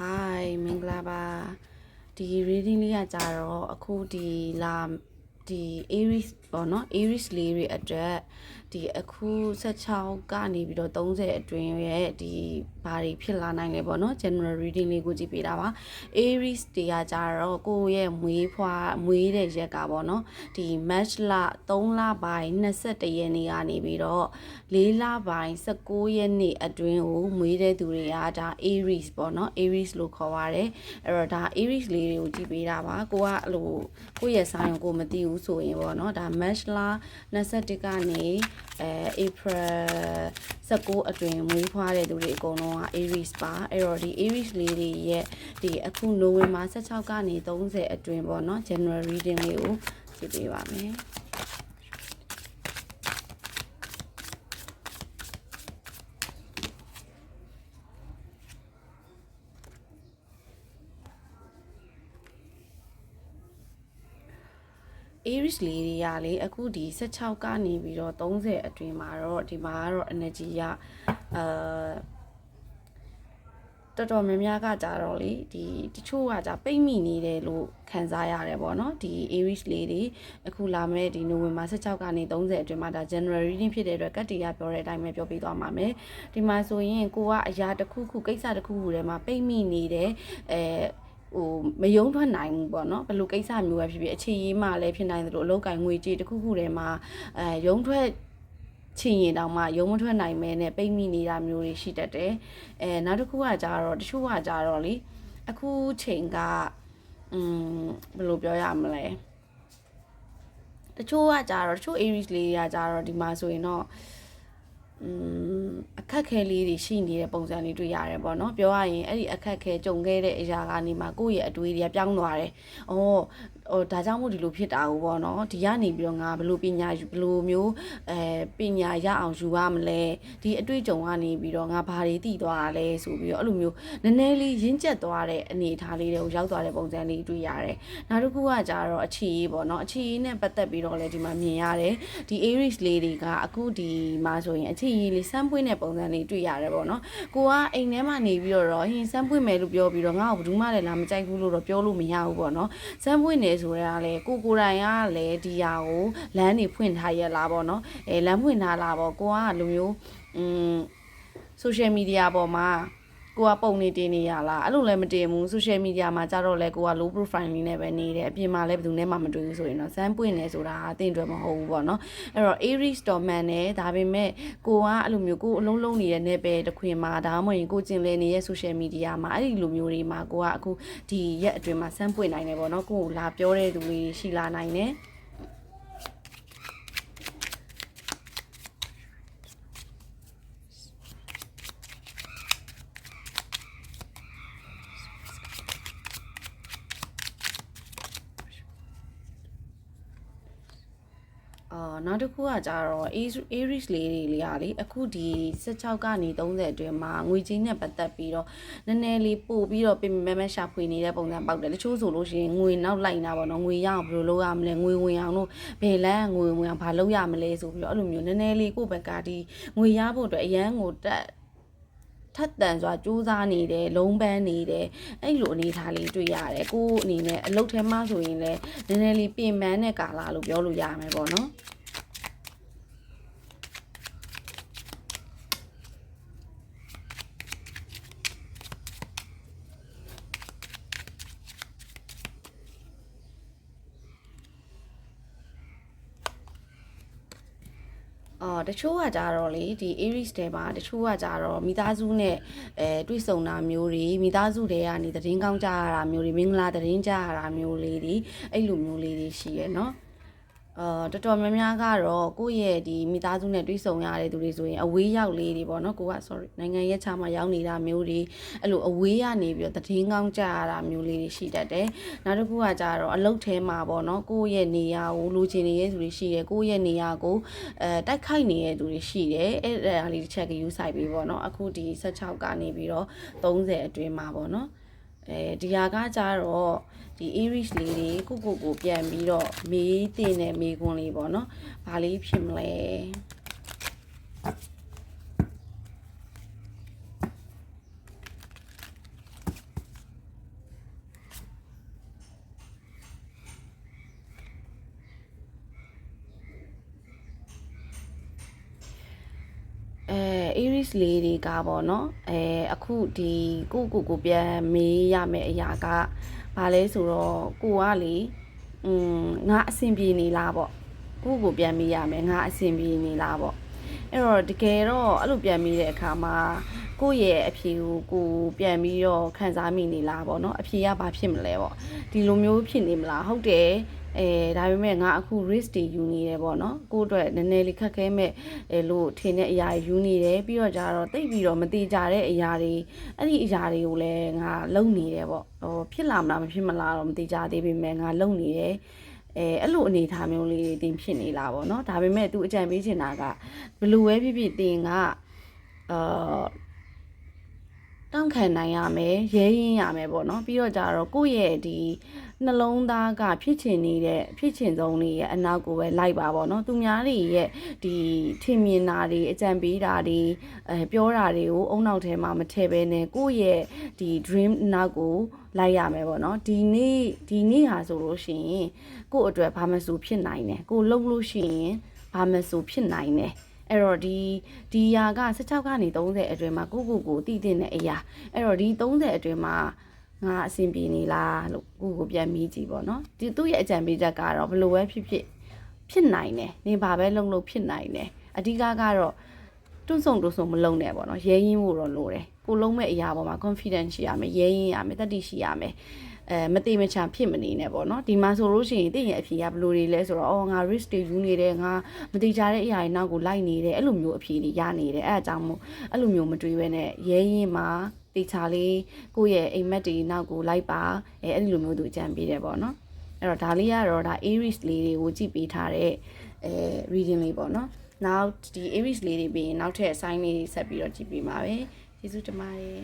Hi မင်္ဂလာပါဒီ reading လေးကကြတော့အခုဒီလာဒီ Aries ပေါ့နော် Aries လေးတွေအတွက် ဒီအခု16ကနေပြီးတော့30အတွင်းရဲ့ဒီဘာတွေဖြစ်လာနိုင်လဲပေါ့နော် general reading လေးကိုကြည့်ပေးတာပါ Aries တွေကကြတော့ကိုယ့်ရဲ့မွေးဖွားမွေးတဲ့ရက်ကပေါ့နော်ဒီ March လ3လပိုင်း21ရက်နေ့ကနေပြီးတော့4လပိုင်း19ရက်နေ့အတွင်းကိုမွေးတဲ့သူတွေကဒါ Aries ပေါ့နော် Aries လို့ခေါ်ပါတယ်အဲ့တော့ဒါ Aries လေးတွေကိုကြည့်ပေးတာပါကိုကအဲ့လိုကိုယ့်ရဲ့ဆိုင်ကိုကိုမသိဘူးဆိုရင်ပေါ့နော်ဒါ March လ21ကနေအဲ April 19အတွင်းမွေးဖွားတဲ့သူတွေအကုန်လုံးက Aries ပါအဲ့တော့ဒီ Aries လေးတွေရဲ့ဒီအခု November 16ကနေ30အတွင်းပေါ့နော် General reading လေးကိုကြည့်ပေးပါမယ် Aries လေးတွေကလေအခုဒီ16ကနေပြီးတော့30အတွင်းမှာတော့ဒီမှာကတော့ energy ရအာတော်တော်များများကကြတော့လေဒီတချို့ကကြပိတ်မိနေတယ်လို့ခံစားရတယ်ပေါ့နော်ဒီ Aries လေးတွေအခုလာမဲ့ဒီ November 16ကနေ30အတွင်းမှာဒါ January reading ဖြစ်တဲ့အတွက်ကတ္တိယပြောတဲ့အတိုင်းပဲပြောပြသွားပါမယ်ဒီမှာဆိုရင်ကိုကအရာတစ်ခုခုကိစ္စတစ်ခုခုထဲမှာပိတ်မိနေတယ်အဲ ဟိုမယုံထွက်နိုင်ဘူးပေါ့နော်ဘယ်လိုကိစ္စမျိုးပဲဖြစ်ဖြစ်အခြေရေးမှလည်းဖြစ်နိုင်သလိုအလုပ်ကင်ငွေကြေးတစ်ခုခုထဲမှာအဲယုံထွက်ချင်ရင်တောင်မှရုံမထွက်နိုင်မဲနဲ့ပိတ်မိနေတာမျိုးတွေရှိတတ်တယ်။အဲနောက်တစ်ခုကကြတော့တချို့ကကြတော့လေအခုချိန်ကအင်းဘယ်လိုပြောရမလဲ။တချို့ကကြတော့တချို့ Aries လေးတွေကကြတော့ဒီမှာဆိုရင်တော့อืม အခက်ခဲလေးတွေရှိနေတဲ့ပုံစံလေးတွေ့ရတယ်ပေါ့နော်ပြောရရင်အဲ့ဒီအခက်ခဲကြုံခဲ့တဲ့အရာကနေမှကိုယ့်ရဲ့အတွေးတွေကပြောင်းသွားတယ်။အော်ဟိုဒါကြောင့်မို့ဒီလိုဖြစ်တာကိုပေါ့နော်ဒီကနေပြီးတော့ငါဘလို့ပညာယူဘလို့မျိုးအဲပညာရအောင်ယူရမလဲဒီအတွေ့အကြုံကနေပြီးတော့ငါဘာတွေသိသွားရလဲဆိုပြီးတော့အဲ့လိုမျိုးနည်းနည်းလေးရင့်ကျက်သွားတဲ့အနေအထားလေးတွေကိုရောက်သွားတဲ့ပုံစံလေးတွေ့ရတယ်နောက်တစ်ခုကကြတော့အခြေရေးပေါ့နော်အခြေရေးနဲ့ပတ်သက်ပြီးတော့လည်းဒီမှာမြင်ရတယ်ဒီ Aries လေးတွေကအခုဒီမှာဆိုရင်အခြေရေးလေးစမ်းပွင့်တဲ့ပုံစံလေးတွေ့ရတယ်ပေါ့နော်ကိုကအိမ်ထဲမှာနေပြီးတော့ဟင်းစမ်းပွင့်မယ်လို့ပြောပြီးတော့ငါ့ကိုဘယ်သူမှလည်းလာမကြိုက်ဘူးလို့တော့ပြောလို့မရဘူးပေါ့နော်စမ်းပွင့်နေဆိုရလဲကိုကိုတိုင်ကလည်းဒီဟာကိုလမ်းနေဖွင့်ထားရလားပေါ့နော်အဲလမ်းဖွင့်ထားလားပေါ့ကိုကလိုမျိုးอืม social media ပေါ်မှာ ကိုကပုံနေတင်နေရလားအဲ့လိုလည်းမတင်ဘူး social media မှာကြတော့လဲကိုက low profile လေးနဲ့ပဲနေတယ်အပြင်မှာလည်းဘယ်သူနဲ့မှမတွေ့ဘူးဆိုရင်တော့စမ်းပွင့်နေဆိုတာအတင်အတွက်မဟုတ်ဘူးပေါ့နော်အဲ့တော့ Aries တော်မှန်တယ်ဒါပေမဲ့ကိုကအဲ့လိုမျိုးကိုအလုံးလုံးနေတဲ့ ਨੇ ပဲတခွင်မှာဒါမှမဟုတ်ရင်ကိုကျင်လည်နေတဲ့ social media မှာအဲ့ဒီလိုမျိုးတွေမှာကိုကအခုဒီရက်အတွင်းမှာစမ်းပွင့်နိုင်တယ်ပေါ့နော်ကိုကိုလာပြောတဲ့သူတွေရှိလာနိုင်တယ် အာ နောက်တစ်ခုကကြတော့ Aries လေးတွေလေးကလေအခုဒီ16ကနေ30အတွင်းမှာငွေကြေးနဲ့ပတ်သက်ပြီးတော့နည်းနည်းလေးပို့ပြီးတော့ပြင်မဲမဲရှာဖွေနေတဲ့ပုံစံပေါက်တယ်တချို့ဆိုလို့ရှိရင်ငွေနောက်လိုက်နေတာပေါ့နော်ငွေရအောင်ဘယ်လိုလုပ်ရမလဲငွေဝင်အောင်လို့ဘယ်လန်းငွေဝင်အောင်ဘာလုပ်ရမလဲဆိုပြီးတော့အဲ့လိုမျိုးနည်းနည်းလေးကိုယ့်ဘက်ကဒီငွေရဖို့အတွက်အရန်ကိုတက်ထက်တန်စွာစူးစမ်းနေတယ်လုံးပန်းနေတယ်အဲ့လိုအနေထားလေးတွေ့ရတယ်ကိုယ်အနေနဲ့အလုပ်ထဲမှာဆိုရင်လည်းနည်းနည်းလေးပြင်ပန်းတဲ့ကာလလို့ပြောလို့ရမယ်ပေါ့နော် အော်တချို့ကကြတော့လေဒီ Aries တွေမှာတချို့ကကြတော့မိသားစုနဲ့အဲတွေ့ဆုံတာမျိုးတွေမိသားစုတွေကနေသတင်းကောင်းကြရတာမျိုးတွေမင်္ဂလာသတင်းကြရတာမျိုးလေးတွေအဲ့လိုမျိုးလေးတွေရှိရယ်နော် အာတော်တော်များများကတော့ကိုယ့်ရဲ့ဒီမိသားစုနဲ့တွေ့ဆုံရတဲ့သူတွေဆိုရင်အဝေးရောက်လေးတွေပေါ့နော်ကိုက sorry နိုင်ငံရဲ့ခြားမှာရောက်နေတာမျိုးတွေအဲ့လိုအဝေးကနေပြီးတော့သတင်းကောင်းကြရတာမျိုးလေးတွေရှိတတ်တယ်နောက်တစ်ခုကကြတော့အလုတ်ထဲမှာပေါ့နော်ကိုယ့်ရဲ့နေရာကိုလိုချင်နေတဲ့သူတွေရှိတယ်ကိုယ့်ရဲ့နေရာကိုအဲတိုက်ခိုက်နေတဲ့သူတွေရှိတယ်အဲ့ဒါလေးတစ်ချက်ကယူဆိုင်ပြီးပေါ့နော်အခုဒီ16ကနေပြီးတော့30အတွင်းမှာပေါ့နော် အဲဒီဟာကကြတော့ဒီ Aries လေးတွေကိုကိုကိုပြန်ပြီးတော့မေးတင်တဲ့မေးခွန်းလေးပေါ့နော်။ဘာလေးဖြစ်မလဲ။ လေးတွေကပေါ့နော်အဲအခုဒီကိုကိုကိုပြန်မေးရမယ့်အရာကဘာလဲဆိုတော့ကိုကလေอืมငါအဆင်ပြေနေလားပေါ့ကိုကိုပြန်မေးရမယ်ငါအဆင်ပြေနေလားပေါ့အဲ့တော့တကယ်တော့အဲ့လိုပြန်မေးတဲ့အခါမှာကိုယ့်ရဲ့အဖြေကိုကိုပြန်ပြီးတော့ခံစားမိနေလားပေါ့နော်အဖြေကဘာဖြစ်မလဲပေါ့ဒီလိုမျိုးဖြစ်နေမလားဟုတ်တယ် အဲဒါပေမဲ့ငါအခု risk တွေယူနေတယ်ပေါ့နော်ကိုယ့်အတွက်နည်းနည်းလေးခက်ခဲမဲ့အဲလို့ထင်တဲ့အရာတွေယူနေတယ်ပြီးတော့ကြတော့တိတ်ပြီးတော့မတိကြတဲ့အရာတွေအဲ့ဒီအရာတွေကိုလည်းငါလုံနေတယ်ပေါ့ဟိုဖြစ်လာမလားမဖြစ်မလားတော့မတိကြသေးပေမဲ့ငါလုံနေတယ်အဲအဲ့လိုအနေအထားမျိုးလေးတွေတင်ဖြစ်နေလားပေါ့နော်ဒါပေမဲ့ तू အကြံပေးချင်တာကဘယ်လိုပဲဖြစ်ဖြစ်တင်ကအာတောင့်ခံနိုင်ရမယ်ရဲရင်ရမယ်ပေါ့နော်ပြီးတော့ကြတော့ကိုယ့်ရဲ့ဒီ နှလုံးသားကဖြစ်ချင်နေတဲ့ဖြစ်ချင်ဆုံးတွေရဲ့အနောက်ကိုပဲလိုက်ပါပေါ့နော်သူများတွေရဲ့ဒီထင်မြင်တာတွေအကြံပေးတာတွေအဲပြောတာတွေကိုအုံနောက်ထဲမှာမထည့်ဘဲနဲ့ကိုယ့်ရဲ့ဒီ dream နောက်ကိုလိုက်ရမယ်ပေါ့နော်ဒီနေ့ဒီနေ့ဟာဆိုလို့ရှိရင်ကိုယ့်အတွက်ဘာမှဆိုဖြစ်နိုင်တယ်ကိုယ်လုံးလို့ရှိရင်ဘာမှဆိုဖြစ်နိုင်တယ်အဲ့တော့ဒီဒီຢာက16ကနေ30အတွင်းမှာကိုကိုကိုတည်တင်တဲ့အရာအဲ့တော့ဒီ30အတွင်းမှာ ငါအဆင်ပြေနေလားလို့ကိုကိုပြန်မိကြည့်ပေါ့နော်ဒီသူ့ရဲ့အကြံပေးချက်ကတော့ဘယ်လိုပဲဖြစ်ဖြစ်ဖြစ်နိုင်တယ်နင်ဘာပဲလုပ်လို့ဖြစ်နိုင်တယ်အဓိကကတော့တွန့်ဆုံတွန့်ဆုံမလုံနဲ့ပေါ့နော်ရဲရင်းဖို့တော့လိုတယ်ကိုလုံးမဲ့အရာပေါ်မှာ confidence ရှိရမယ်ရဲရင်းရမယ်တတိရှိရမယ်အဲမတိမချာဖြစ်မနေနဲ့ပေါ့နော်ဒီမှာဆိုလို့ရှိရင်တင့်ရဲ့အဖြေကဘယ်လိုတွေလဲဆိုတော့အော်ငါ risk တွေယူနေတယ်ငါမတိကြတဲ့အရာတွေနောက်ကိုလိုက်နေတယ်အဲ့လိုမျိုးအဖြေတွေရနေတယ်အဲ့အကြောင်းမို့အဲ့လိုမျိုးမတွေးဘဲနဲ့ရဲရင်မှာ တေချာလေးကိုယ့်ရဲ့အိမ်မက်တွေနောက်ကိုလိုက်ပါအဲအဲ့ဒီလိုမျိုးသူအကြံပေးတယ်ပေါ့နော်အဲ့တော့ဒါလေးကတော့ဒါ Aries လေးတွေကိုကြည့်ပေးထားတဲ့အဲ reading လေးပေါ့နော်နောက်ဒီ Aries လေးတွေပြီးရင်နောက်ထပ် sign လေးတွေဆက်ပြီးတော့ကြည့်ပေးပါမယ်ကျေးဇူးတင်ပါတယ်